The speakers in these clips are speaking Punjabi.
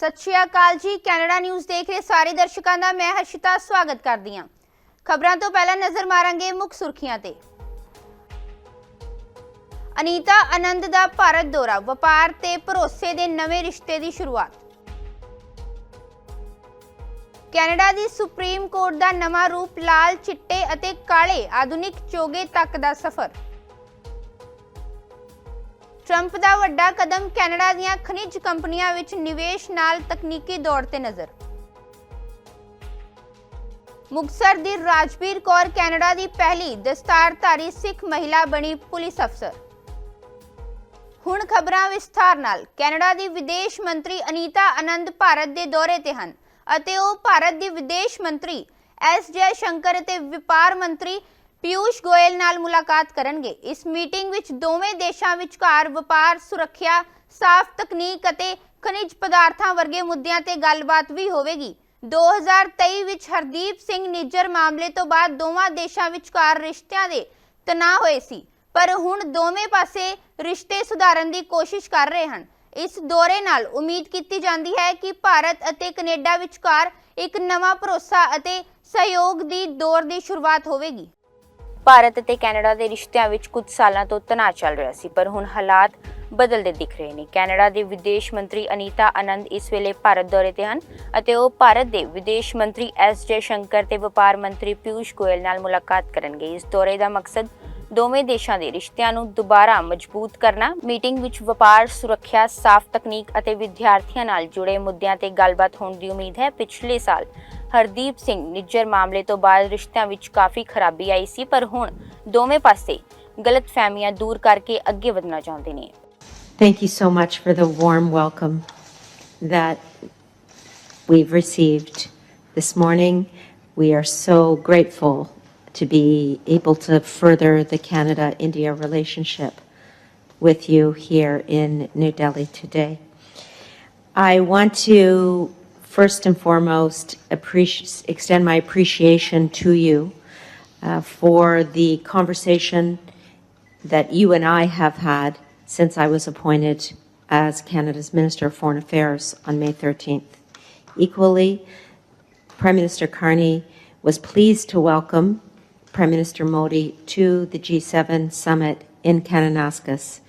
ਸਤਿ ਸ਼੍ਰੀ ਅਕਾਲ ਜੀ। ਕੈਨੇਡਾ ਨਿਊਜ਼ ਦੇਖ ਰਹੇ ਸਾਰੇ ਦਰਸ਼ਕਾਂ ਦਾ ਮੈਂ ਹਰਸ਼ਿਤਾ ਸਵਾਗਤ ਕਰਦੀ ਹਾਂ। ਖਬਰਾਂ ਤੋਂ ਪਹਿਲਾਂ ਨਜ਼ਰ ਮਾਰਾਂਗੇ ਮੁੱਖ ਸੁਰਖੀਆਂ ਤੇ। ਅਨੀਤਾ ਆਨੰਦ ਦਾ ਭਾਰਤ ਦੌਰਾ, ਵਪਾਰ ਤੇ ਭਰੋਸੇ ਦੇ ਨਵੇਂ ਰਿਸ਼ਤੇ ਦੀ ਸ਼ੁਰੂਆਤ। ਕੈਨੇਡਾ ਦੀ ਸੁਪਰੀਮ ਕੋਰਟ ਦਾ ਨਵਾਂ ਰੂਪ ਲਾਲ ਚਿੱਟੇ ਅਤੇ ਕਾਲੇ ਆਧੁਨਿਕ ਚੋਗੇ ਤੱਕ ਦਾ ਸਫ਼ਰ। ਟਰੰਪ ਦਾ ਵੱਡਾ ਕਦਮ ਕੈਨੇਡਾ ਦੀਆਂ ਖਣਿਜ ਕੰਪਨੀਆਂ ਵਿੱਚ ਨਿਵੇਸ਼ ਨਾਲ ਤਕਨੀਕੀ ਦੌੜ ਤੇ ਨਜ਼ਰ। ਮੁਕਤਸਰ ਦੀ ਰਾਜਵੀਰ ਕੌਰ ਕੈਨੇਡਾ ਦੀ ਪਹਿਲੀ ਦਸਤਾਰਧਾਰੀ ਸਿੱਖ ਮਹਿਲਾ ਬਣੀ ਪੁਲਿਸ ਅਫਸਰ। ਹੁਣ ਖਬਰਾਂ ਵਿਸਥਾਰ ਨਾਲ, ਕੈਨੇਡਾ ਦੀ ਵਿਦੇਸ਼ ਮੰਤਰੀ ਅਨੀਤਾ ਆਨੰਦ ਭਾਰਤ ਦੇ ਦੌਰੇ ਤੇ ਹਨ ਅਤੇ ਉਹ ਭਾਰਤ ਦੀ ਵਿਦੇਸ਼ ਮੰਤਰੀ ਐਸ ਜੈ ਸ਼ੰਕਰ ਅਤੇ ਵਪਾਰ ਮੰਤਰੀ ਪਿਊਸ਼ ਗੋਇਲ ਨਾਲ ਮੁਲਾਕਾਤ ਕਰਨਗੇ। ਇਸ ਮੀਟਿੰਗ ਵਿੱਚ ਦੋਵੇਂ ਦੇਸ਼ਾਂ ਵਿਚਕਾਰ ਵਪਾਰ, ਸੁਰੱਖਿਆ, ਸਾਫ਼ ਤਕਨੀਕ ਅਤੇ ਖਣਿਜ ਪਦਾਰਥਾਂ ਵਰਗੇ ਮੁੱਦਿਆਂ ਤੇ ਗੱਲਬਾਤ ਵੀ ਹੋਵੇਗੀ। 2023 ਵਿੱਚ ਹਰਦੀਪ ਸਿੰਘ ਨਿੱਜਰ ਮਾਮਲੇ ਤੋਂ ਬਾਅਦ ਦੋਵਾਂ ਦੇਸ਼ਾਂ ਵਿਚਕਾਰ ਰਿਸ਼ਤਿਆਂ ਦੇ ਤਣਾਅ ਹੋਏ ਸੀ, ਪਰ ਹੁਣ ਦੋਵੇਂ ਪਾਸੇ ਰਿਸ਼ਤੇ ਸੁਧਾਰਨ ਦੀ ਕੋਸ਼ਿਸ਼ ਕਰ ਰਹੇ ਹਨ। ਇਸ ਦੌਰੇ ਨਾਲ ਉਮੀਦ ਕੀਤੀ ਜਾਂਦੀ ਹੈ ਕਿ ਭਾਰਤ ਅਤੇ ਕੈਨੇਡਾ ਵਿਚਕਾਰ ਇੱਕ ਨਵਾਂ ਭਰੋਸਾ ਅਤੇ ਸਹਿਯੋਗ ਦੀ ਦੌਰ ਦੀ ਸ਼ੁਰੂਆਤ ਹੋਵੇਗੀ। ਭਾਰਤ ਅਤੇ ਕੈਨੇਡਾ ਦੇ ਰਿਸ਼ਤਿਆਂ ਵਿੱਚ ਕੁਝ ਸਾਲਾਂ ਤੋਂ ਤਣਾਅ ਚੱਲ ਰਿਹਾ ਸੀ, ਪਰ ਹੁਣ ਹਾਲਾਤ ਬਦਲਦੇ ਦਿਖ ਰਹੇ ਨੇ। ਕੈਨੇਡਾ ਦੇ ਵਿਦੇਸ਼ ਮੰਤਰੀ ਅਨੀਤਾ ਆਨੰਦ ਇਸ ਵੇਲੇ ਭਾਰਤ ਦੌਰੇ ਤੇ ਹਨ ਅਤੇ ਉਹ ਭਾਰਤ ਦੇ ਵਿਦੇਸ਼ ਮੰਤਰੀ ਐਸ ਜੈ ਸ਼ੰਕਰ ਤੇ ਵਪਾਰ ਮੰਤਰੀ ਪਿਊਸ਼ ਗੋਇਲ ਨਾਲ ਮੁਲਾਕਾਤ ਕਰਨਗੇ। ਇਸ ਦੌਰੇ ਦਾ ਮਕਸਦ ਦੋਵੇਂ ਦੇਸ਼ਾਂ ਦੇ ਰਿਸ਼ਤਿਆਂ ਨੂੰ ਦੁਬਾਰਾ ਮਜ਼ਬੂਤ ਕਰਨਾ, ਮੀਟਿੰਗ ਵਿੱਚ ਵਪਾਰ, ਸੁਰੱਖਿਆ, ਸਾਫ਼ ਤਕਨੀਕ ਅਤੇ ਵਿਦਿਆਰਥੀਆਂ ਨਾਲ ਜੁੜੇ ਮੁੱਦਿਆਂ ਤੇ ਗੱਲਬਾਤ ਹੋਣ ਦੀ ਉਮੀਦ ਹੈ। ਪਿਛਲੇ ਸਾਲ ਹਰਦੀਪ ਸਿੰਘ ਨਿੱਜਰ ਮਾਮਲੇ ਤੋਂ ਬਾਅਦ ਰਿਸ਼ਤਿਆਂ ਵਿੱਚ ਕਾਫੀ ਖਰਾਬੀ ਆਈ ਸੀ ਪਰ ਹੁਣ ਦੋਵੇਂ ਪਾਸੇ ਗਲਤਫਹਿਮੀਆਂ ਦੂਰ ਕਰਕੇ ਅੱਗੇ ਵਧਣਾ ਚਾਹੁੰਦੇ ਨੇ Thank you so much for the warm welcome that we've received this morning. We are so grateful to be able to further the Canada India relationship with you here in New Delhi today. I want to first and foremost extend my appreciation to you uh, for the conversation that you and I have had since I was appointed as Canada's Minister of Foreign Affairs on May 13th. Equally, Prime Minister Carney was pleased to welcome Prime Minister Modi to the G7 summit in Kananaskis,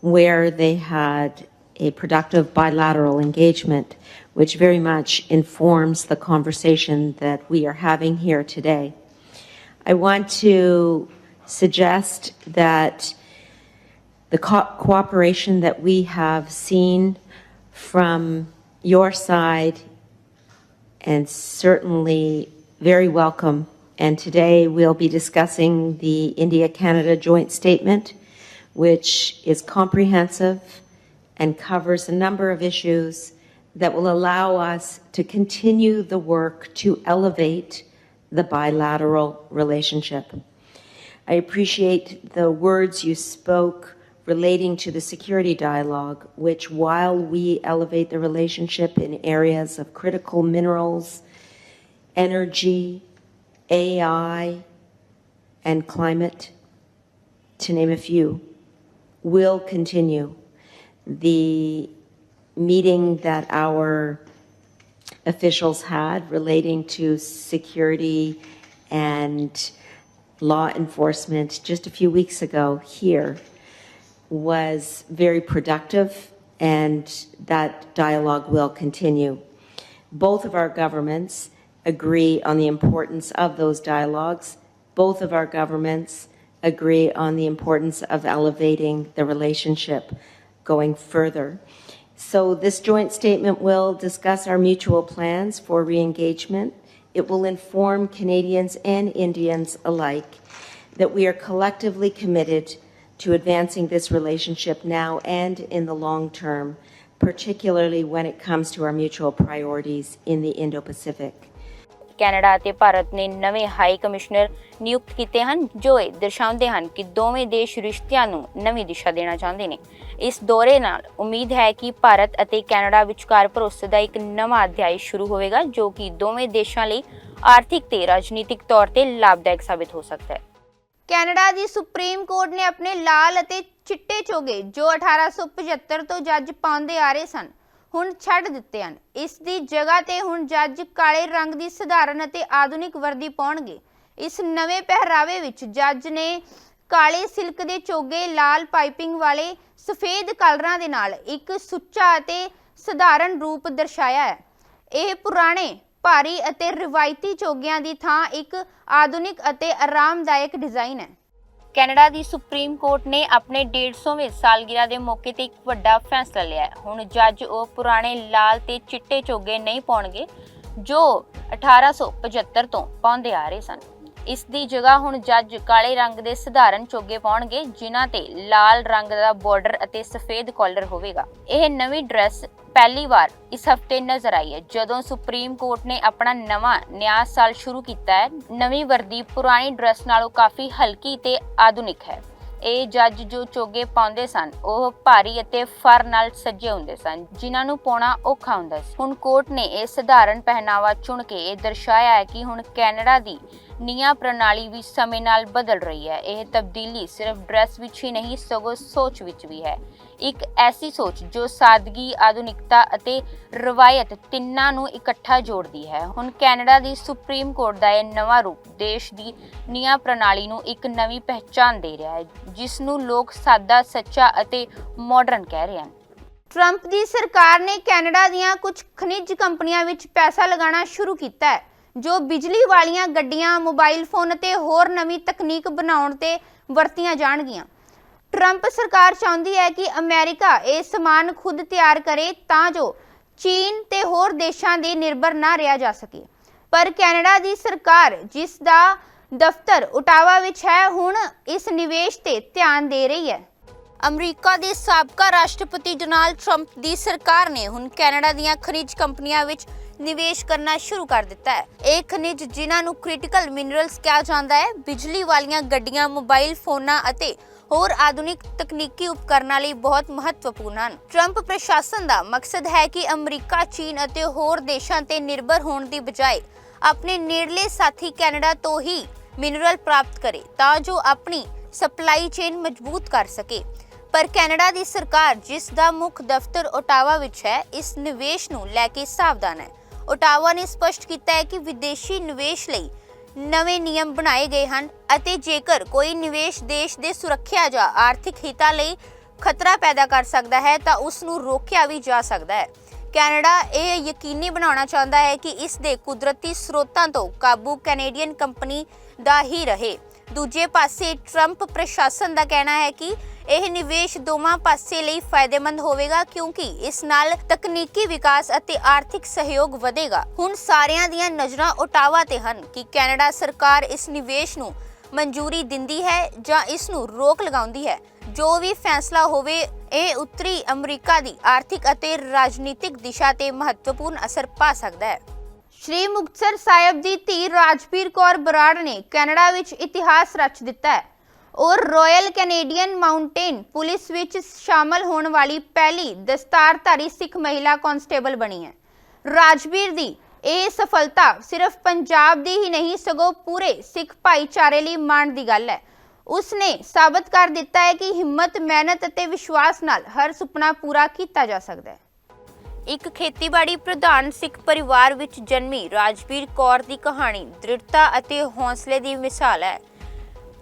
where they had a productive bilateral engagement, which very much informs the conversation that we are having here today. I want to suggest that the co- cooperation that we have seen from your side and certainly very welcome. And today we'll be discussing the India Canada Joint Statement, which is comprehensive and covers a number of issues that will allow us to continue the work to elevate the bilateral relationship. I appreciate the words you spoke relating to the security dialogue, which, while we elevate the relationship in areas of critical minerals, energy, AI, and climate, to name a few, will continue. The meeting that our officials had relating to security and law enforcement just a few weeks ago here was very productive, and that dialogue will continue. Both of our governments agree on the importance of those dialogues. Both of our governments agree on the importance of elevating the relationship going further. So this joint statement will discuss our mutual plans for re-engagement. It will inform Canadians and Indians alike that we are collectively committed to advancing this relationship now and in the long term, particularly when it comes to our mutual priorities in the Indo-Pacific. Canada ਅਤੇ ਭਾਰਤ ਨੇ ਨਵੇਂ ਹਾਈ ਕਮਿਸ਼ਨਰ ਨਿਯੁਕਤ ਕੀਤੇ ਹਨ, ਜੋ ਇਹ ਦਰਸਾਉਂਦੇ ਹਨ ਕਿ ਦੋਵੇਂ ਦੇਸ਼ ਰਿਸ਼ਤਿਆਂ ਨੂੰ ਨਵੀਂ ਦਿਸ਼ਾ ਦੇਣਾ ਚਾਹੁੰਦੇ ਨੇ। ਇਸ ਦੌਰੇ ਨਾਲ ਉਮੀਦ ਹੈ ਕਿ ਭਾਰਤ ਅਤੇ ਕੈਨੇਡਾ ਵਿਚਕਾਰ ਭਰੋਸੇ ਦਾ ਇੱਕ ਨਵਾਂ ਅਧਿਆਇ ਸ਼ੁਰੂ ਹੋਵੇਗਾ, ਜੋ ਕਿ ਦੋਵੇਂ ਦੇਸ਼ਾਂ ਲਈ ਆਰਥਿਕ ਤੇ ਰਾਜਨੀਤਿਕ ਤੌਰ ਤੇ ਲਾਭਦਾਇਕ ਸਾਬਿਤ ਹੋ ਸਕਦਾ ਹੈ। ਕੈਨੇਡਾ ਦੀ ਸੁਪਰੀਮ ਕੋਰਟ ਨੇ ਆਪਣੇ ਲਾਲ ਅਤੇ ਚਿੱਟੇ ਚੋਗੇ, ਜੋ 1875 ਤੋਂ ਜੱਜ ਪਾਉਂਦੇ ਆ ਰਹੇ ਸਨ ਹੁਣ ਛੱਡ ਦਿੱਤੇ ਹਨ। ਇਸ ਦੀ ਜਗ੍ਹਾ ਤੇ ਹੁਣ ਜੱਜ ਕਾਲੇ ਰੰਗ ਦੀ ਸਧਾਰਨ ਅਤੇ ਆਧੁਨਿਕ ਵਰਦੀ ਪਾਉਣਗੇ। ਇਸ ਨਵੇਂ ਪਹਿਰਾਵੇ ਵਿੱਚ ਜੱਜ ਨੇ ਕਾਲੇ ਸਿਲਕ ਦੇ ਚੋਗੇ ਲਾਲ ਪਾਈਪਿੰਗ ਵਾਲੇ ਸਫੇਦ ਕਲਰਾਂ ਦੇ ਨਾਲ ਇੱਕ ਸੁੱਚਾ ਅਤੇ ਸਧਾਰਨ ਰੂਪ ਦਰਸਾਇਆ ਹੈ। ਇਹ ਪੁਰਾਣੇ, ਭਾਰੀ ਅਤੇ ਰਿਵਾਇਤੀ ਚੋਗਿਆਂ ਦੀ ਥਾਂ ਇੱਕ ਆਧੁਨਿਕ ਅਤੇ ਆਰਾਮਦਾਇਕ ਡਿਜ਼ਾਈਨ ਹੈ। ਕੈਨੇਡਾ ਦੀ ਸੁਪਰੀਮ ਕੋਰਟ ਨੇ ਆਪਣੇ 150ਵੇਂ ਸਾਲਗਿਰਾ ਦੇ ਮੌਕੇ ਤੇ ਇੱਕ ਵੱਡਾ ਫੈਸਲਾ ਲਿਆ ਹੁਣ ਜੱਜ ਉਹ ਪੁਰਾਣੇ ਲਾਲ ਤੇ ਚਿੱਟੇ ਚੋਗੇ ਨਹੀਂ ਪਾਉਣਗੇ, ਜੋ 1875 ਤੋਂ ਪਾਉਂਦੇ ਆ ਰਹੇ ਸਨ। ਇਸ ਦੀ ਜਗ੍ਹਾ ਹੁਣ ਜੱਜ ਕਾਲੇ ਰੰਗ ਦੇ ਸਧਾਰਨ ਚੋਗੇ ਪਾਉਣਗੇ, ਜਿਨ੍ਹਾਂ ਤੇ ਲਾਲ ਰੰਗ ਦਾ ਬਾਰਡਰ ਅਤੇ ਸਫੇਦ ਕਾਲਰ ਹੋਵੇਗਾ। ਇਹ ਨਵੀਂ ਡਰੈਸ ਪਹਿਲੀ ਵਾਰ ਇਸ ਹਫ਼ਤੇ ਨਜ਼ਰ ਆਈ ਹੈ। ਜਦੋਂ ਸੁਪਰੀਮ ਕੋਰਟ ਨੇ ਆਪਣਾ ਨਵਾਂ ਨਿਆਂ ਸਾਲ ਸ਼ੁਰੂ ਕੀਤਾ ਹੈ, ਨਵੀਂ ਵਰਦੀ ਪੁਰਾਣੀ ਡਰੈਸ ਨਾਲੋਂ ਕਾਫੀ ਹਲਕੀ ਤੇ ਆਧੁਨਿਕ ਹੈ। ਇਹ ਜੱਜ ਜੋ ਚੋਗੇ ਪਾਉਂਦੇ ਸਨ, ਉਹ ਭਾਰੀ ਅਤੇ ਫਰ ਨਾਲ ਸੱਜੇ ਹੁੰਦੇ ਸਨ, ਜਿਨ੍ਹਾਂ ਨੂੰ ਪਾਉਣਾ ਔਖਾ ਹੁੰਦਾ ਸੀ। ਹੁਣ ਕੋਰਟ ਨੇ ਇਹ ਸਧਾਰਨ ਪਹਿਨਾਵਾ ਚੁਣ ਕੇ ਇਹ ਦਰਸਾਇਆ ਹੈ ਕਿ ਹੁਣ ਕੈਨੇਡਾ ਦੀ ਨਿਆਂ ਪ੍ਰਣਾਲੀ ਵੀ ਸਮੇਂ ਨਾਲ ਬਦਲ ਰਹੀ ਹੈ। ਇਹ ਤਬਦੀਲੀ ਸਿਰਫ ਡਰੈਸ ਵਿੱਚ ਹੀ ਨਹੀਂ, ਸਗੋਂ ਸੋਚ ਵਿੱਚ ਵੀ ਹੈ। ਇੱਕ ਐਸੀ ਸੋਚ ਜੋ ਸਾਦਗੀ, ਆਧੁਨਿਕਤਾ ਅਤੇ ਰਵਾਇਤ ਤਿੰਨਾਂ ਨੂੰ ਇਕੱਠਾ ਜੋੜਦੀ ਹੈ। ਹੁਣ ਕੈਨੇਡਾ ਦੀ ਸੁਪਰੀਮ ਕੋਰਟ ਦਾ ਇਹ ਨਵਾਂ ਰੂਪ ਦੇਸ਼ ਦੀ ਨਿਆਂ ਪ੍ਰਣਾਲੀ ਨੂੰ ਇੱਕ ਨਵੀਂ ਪਹਿਚਾਨ ਦੇ ਰਿਹਾ ਹੈ, ਜਿਸ ਨੂੰ ਲੋਕ ਸਾਦਾ, ਸੱਚਾ ਅਤੇ ਮਾਡਰਨ ਕਹਿ ਰਹੇ ਹਨ। ਟਰੰਪ ਦੀ ਸਰਕਾਰ ਨੇ ਕੈਨੇਡਾ ਦੀਆਂ ਕੁਝ ਖਣਿਜ ਕੰਪਨੀਆਂ ਵਿੱਚ ਪੈਸਾ ਲਗਾਉਣਾ ਸ਼ੁਰੂ ਕੀਤਾ ਹੈ, ਜੋ ਬਿਜਲੀ ਵਾਲੀਆਂ ਗੱਡੀਆਂ, ਮੋਬਾਈਲ ਫੋਨ ਅਤੇ ਹੋਰ ਨਵੀਂ ਤਕਨੀਕ ਬਣਾਉਣ ਤੇ ਵਰਤੀਆਂ ਜਾਣਗੀਆਂ। ਟਰੰਪ ਸਰਕਾਰ ਚਾਹੁੰਦੀ ਹੈ ਕਿ ਅਮਰੀਕਾ ਇਹ ਸਮਾਨ ਖੁਦ ਤਿਆਰ ਕਰੇ ਤਾਂ ਜੋ ਚੀਨ ਤੇ ਹੋਰ ਦੇਸ਼ਾਂ ਦੇ ਨਿਰਭਰ ਨਾ ਰਿਹਾ ਜਾ ਸਕੇ ਪਰ ਕੈਨੇਡਾ ਦੀ ਸਰਕਾਰ ਜਿਸ ਦਾ ਦਫ਼ਤਰ ਉਟਾਵਾ ਵਿੱਚ ਹੈ ਹੁਣ ਇਸ ਨਿਵੇਸ਼ ਤੇ ਧਿਆਨ ਦੇ ਰਹੀ ਹੈ ਅਮਰੀਕਾ ਦੇ ਸਾਬਕਾ ਰਾਸ਼ਟਰਪਤੀ ਡੋਨਾਲਡ ਟਰੰਪ ਦੀ ਸਰਕਾਰ ਨੇ ਹੁਣ ਕੈਨੇਡਾ ਦੀਆਂ ਖਣਿਜ ਕੰਪਨੀਆਂ ਵਿੱਚ ਨਿਵੇਸ਼ ਕਰਨਾ ਸ਼ੁਰੂ ਕਰ ਦਿੱਤਾ ਹੈ ਇਹ ਖਣਿਜ ਜਿਨ੍ਹਾਂ ਨੂੰ ਕ੍ਰਿਟੀਕਲ ਮਿਨਰਲਸ ਕਿਹਾ ਜਾਂਦਾ ਹੈ ਬਿਜਲੀ ਵਾਲੀਆਂ ਗੱਡੀਆਂ ਮੋਬਾਈਲ ਫੋਨਾਂ ਅਤੇ ਹੋਰ ਆਧੁਨਿਕ ਤਕਨੀਕੀ ਉਪਕਰਨਾਂ ਲਈ ਬਹੁਤ ਮਹੱਤਵਪੂਰਨ ਹਨ। ਟਰੰਪ ਪ੍ਰਸ਼ਾਸਨ ਦਾ ਮਕਸਦ ਹੈ ਕਿ ਅਮਰੀਕਾ, ਚੀਨ ਅਤੇ ਹੋਰ ਦੇਸ਼ਾਂ ਤੇ ਨਿਰਭਰ ਹੋਣ ਦੀ ਬਜਾਏ ਆਪਣੇ ਨੇੜਲੇ ਸਾਥੀ ਕੈਨੇਡਾ ਤੋਂ ਹੀ ਮਿਨਰਲ ਪ੍ਰਾਪਤ ਕਰੇ ਤਾਂ ਜੋ ਆਪਣੀ ਸਪਲਾਈ ਚੇਨ ਮਜ਼ਬੂਤ ਕਰ ਸਕੇ। ਪਰ ਕੈਨੇਡਾ ਦੀ ਸਰਕਾਰ ਜਿਸ ਦਾ ਮੁੱਖ ਦਫ਼ਤਰ ਓਟਾਵਾ ਵਿੱਚ ਹੈ, ਇਸ ਨਿਵੇਸ਼ ਨੂੰ ਲੈ ਕੇ ਸਾਵਧਾਨ ਹੈ। ਓਟਾਵਾ ਨੇ ਸਪਸ਼ਟ ਕੀਤਾ ਹੈ ਕਿ ਵਿਦੇਸ਼ੀ ਨਿਵੇਸ਼ ਲਈ ਨਵੇਂ ਨਿਯਮ ਬਣਾਏ ਗਏ ਹਨ ਅਤੇ ਜੇਕਰ ਕੋਈ ਨਿਵੇਸ਼ ਦੇਸ਼ ਦੇ ਸੁਰੱਖਿਆ ਜਾਂ ਆਰਥਿਕ ਹਿੱਤਾਂ ਲਈ ਖਤਰਾ ਪੈਦਾ ਕਰ ਸਕਦਾ ਹੈ, ਤਾਂ ਉਸ ਨੂੰ ਰੋਕਿਆ ਵੀ ਜਾ ਸਕਦਾ ਹੈ। ਕੈਨੇਡਾ ਇਹ ਯਕੀਨੀ ਬਣਾਉਣਾ ਚਾਹੁੰਦਾ ਹੈ ਕਿ ਇਸ ਦੇ ਕੁਦਰਤੀ ਸਰੋਤਾਂ ਤੋਂ ਕਾਬੂ ਕੈਨੇਡੀਅਨ ਕੰਪਨੀ ਦਾ ਹੀ ਰਹੇ। ਦੂਜੇ ਪਾਸੇ, ਟਰੰਪ ਪ੍ਰਸ਼ਾਸਨ ਦਾ ਕਹਿਣਾ ਹੈ ਕਿ ਇਹ ਨਿਵੇਸ਼ ਦੋਵਾਂ ਪਾਸੇ ਲਈ ਫਾਇਦੇਮੰਦ ਹੋਵੇਗਾ ਕਿਉਂਕਿ ਇਸ ਨਾਲ ਤਕਨੀਕੀ ਵਿਕਾਸ ਅਤੇ ਆਰਥਿਕ ਸਹਿਯੋਗ ਵਧੇਗਾ। ਹੁਣ ਸਾਰਿਆਂ ਦੀਆਂ ਨਜ਼ਰਾਂ ਓਟਾਵਾ ਤੇ ਹਨ ਕਿ ਕੈਨੇਡਾ ਸਰਕਾਰ ਇਸ ਨਿਵੇਸ਼ ਨੂੰ ਮਨਜ਼ੂਰੀ ਦਿੰਦੀ ਹੈ ਜਾਂ ਇਸ ਨੂੰ ਰੋਕ ਲਗਾਉਂਦੀ ਹੈ। ਜੋ ਵੀ ਫੈਸਲਾ ਹੋਵੇ, ਇਹ ਉੱਤਰੀ ਅਮਰੀਕਾ ਦੀ ਆਰਥਿਕ ਅਤੇ ਰਾਜਨੀਤਿਕ ਦਿਸ਼ਾ ਤੇ ਮਹੱਤਵਪੂਰਨ ਅਸਰ ਪਾ ਸਕਦਾ ਹੈ। ਸ਼੍ਰੀ ਮੁਕਤਸਰ ਸਾਹਿਬ ਦੀ ਧੀ ਰਾਜਪੀਰ ਕੌਰ ਬਰਾੜ ਨੇ ਕੈਨੇਡਾ ਵਿੱਚ ਇਤਿਹਾਸ ਰਚ ਦਿੱਤਾ ਹੈ। ਔਰ ਰਾਇਲ ਕੈਨੇਡੀਅਨ ਮਾਊਂਟੇਨ ਪੁਲਿਸ ਵਿੱਚ ਸ਼ਾਮਲ ਹੋਣ ਵਾਲੀ ਪਹਿਲੀ ਦਸਤਾਰਧਾਰੀ ਸਿੱਖ ਮਹਿਲਾ ਕਾਂਸਟੇਬਲ ਬਣੀ ਹੈ। ਰਾਜਵੀਰ ਦੀ ਇਹ ਸਫਲਤਾ ਸਿਰਫ ਪੰਜਾਬ ਦੀ ਹੀ ਨਹੀਂ, ਸਗੋਂ ਪੂਰੇ ਸਿੱਖ ਭਾਈਚਾਰੇ ਲਈ ਮਾਣ ਦੀ ਗੱਲ ਹੈ। ਉਸਨੇ ਸਾਬਤ ਕਰ ਦਿੱਤਾ ਹੈ ਕਿ ਹਿੰਮਤ, ਮਿਹਨਤ ਅਤੇ ਵਿਸ਼ਵਾਸ ਨਾਲ ਹਰ ਸੁਪਨਾ ਪੂਰਾ ਕੀਤਾ ਜਾ ਸਕਦਾ ਹੈ। ਇੱਕ ਖੇਤੀਬਾੜੀ ਪ੍ਰਧਾਨ ਸਿੱਖ ਪਰਿਵਾਰ ਵਿੱਚ ਜਨਮੀ ਰਾਜਵੀਰ ਕੌਰ ਦੀ ਕਹਾਣੀ ਦ੍ਰਿੜਤਾ ਅਤੇ ਹੌਸਲੇ ਦੀ ਮਿਸਾਲ ਹੈ।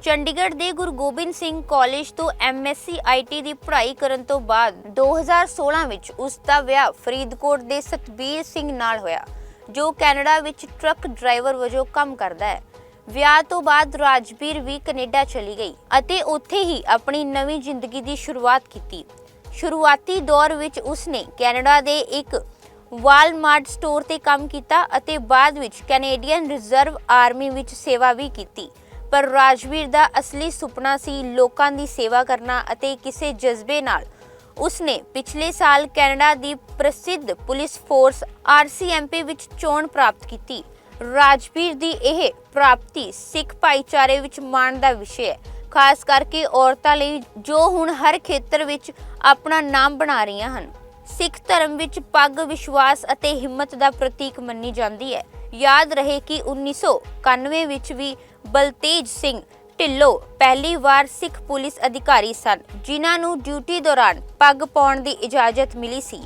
ਚੰਡੀਗੜ੍ਹ ਦੇ ਗੁਰੂ ਗੋਬਿੰਦ ਸਿੰਘ ਕਾਲਜ ਤੋਂ ਐਮਐਸਸੀ ਆਈਟੀ ਦੀ ਪੜ੍ਹਾਈ ਕਰਨ ਤੋਂ ਬਾਅਦ 2016 ਵਿੱਚ ਉਸ ਦਾ ਵਿਆਹ ਫਰੀਦਕੋਟ ਦੇ ਸਤਬੀਰ ਸਿੰਘ ਨਾਲ ਹੋਇਆ, ਜੋ ਕੈਨੇਡਾ ਵਿੱਚ ਟਰੱਕ ਡਰਾਈਵਰ ਵਜੋਂ ਕੰਮ ਕਰਦਾ ਹੈ। ਵਿਆਹ ਤੋਂ ਬਾਅਦ ਰਾਜਵੀਰ ਵੀ ਕੈਨੇਡਾ ਚਲੀ ਗਈ ਅਤੇ ਉੱਥੇ ਹੀ ਆਪਣੀ ਨਵੀਂ ਜ਼ਿੰਦਗੀ ਦੀ ਸ਼ੁਰੂਆਤ ਕੀਤੀ। ਸ਼ੁਰੂਆਤੀ ਦੌਰ ਵਿੱਚ ਉਸਨੇ ਕੈਨੇਡਾ ਦੇ ਇੱਕ ਵਾਲਮਾਰਟ ਸਟੋਰ ਤੇ ਕੰਮ ਕੀਤਾ ਅਤੇ ਬਾਅਦ ਵਿੱਚ ਕੈਨੇਡੀਅਨ ਰਿਜ਼ਰਵ ਆਰਮੀ ਵਿੱਚ ਸੇਵਾ ਵੀ ਕੀਤੀ। ਪਰ ਰਾਜਵੀਰ ਦਾ ਅਸਲੀ ਸੁਪਨਾ ਸੀ ਲੋਕਾਂ ਦੀ ਸੇਵਾ ਕਰਨਾ ਅਤੇ ਕਿਸੇ ਜਜ਼ਬੇ ਨਾਲ। ਉਸਨੇ ਪਿਛਲੇ ਸਾਲ ਕੈਨੇਡਾ ਦੀ ਪ੍ਰਸਿੱਧ ਪੁਲਿਸ ਫੋਰਸ ਆਰਸੀਐਮਪੀ ਵਿੱਚ ਚੋਣ ਪ੍ਰਾਪਤ ਕੀਤੀ। ਰਾਜਵੀਰ ਦੀ ਇਹ ਪ੍ਰਾਪਤੀ ਸਿੱਖ ਭਾਈਚਾਰੇ ਵਿੱਚ ਮਾਣ ਦਾ ਵਿਸ਼ੇ ਹੈ। ਖਾਸ ਕਰਕੇ ਔਰਤਾਂ ਲਈ ਜੋ ਹੁਣ ਹਰ ਖੇਤਰ ਵਿੱਚ ਆਪਣਾ ਨਾਮ ਬਣਾ ਰਹੀਆਂ ਹਨ। ਸਿੱਖ ਧਰਮ ਵਿੱਚ ਪੱਗ, ਵਿਸ਼ਵਾਸ ਅਤੇ ਹਿੰਮਤ ਦਾ ਪ੍ਰਤੀਕ ਮੰਨੀ ਜਾਂਦੀ ਹੈ। ਯਾਦ ਰਹੇ ਕਿ 1991 ਵਿੱਚ ਵੀ ਬਲਤੇਜ ਸਿੰਘ ਢਿੱਲੋਂ ਪਹਿਲੀ ਵਾਰ ਸਿੱਖ ਪੁਲਿਸ ਅਧਿਕਾਰੀ ਸਨ, ਜਿਨ੍ਹਾਂ ਨੂੰ ਡਿਊਟੀ ਦੌਰਾਨ ਪੱਗ ਪਾਉਣ ਦੀ ਇਜਾਜ਼ਤ ਮਿਲੀ ਸੀ।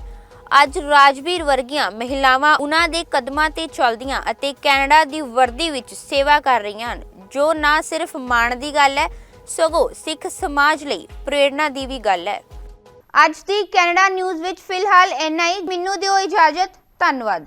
ਅੱਜ ਰਾਜਵੀਰ ਵਰਗੀਆਂ ਮਹਿਲਾਵਾਂ ਉਹਨਾਂ ਦੇ ਕਦਮਾਂ ਤੇ ਚੱਲਦੀਆਂ ਅਤੇ ਕੈਨੇਡਾ ਦੀ ਵਰਦੀ ਵਿੱਚ ਸੇਵਾ ਕਰ ਰਹੀਆਂ ਹਨ, ਜੋ ਨਾ ਸਿਰਫ ਮਾਣ ਦੀ ਗੱਲ ਹੈ, ਸਗੋਂ ਸਿੱਖ ਸਮਾਜ ਲਈ ਪ੍ਰੇਰਣਾ ਦੀ ਵੀ ਗੱਲ ਹੈ। ਅੱਜ ਦੀ ਕੈਨੇਡਾ ਨਿਊਜ਼ ਵਿੱਚ ਫਿਲਹਾਲ ਇੰਨਾ ਹੀ। ਮੈਨੂੰ ਦਿਓ ਇਜਾਜ਼ਤ। ਧੰਨਵਾਦ।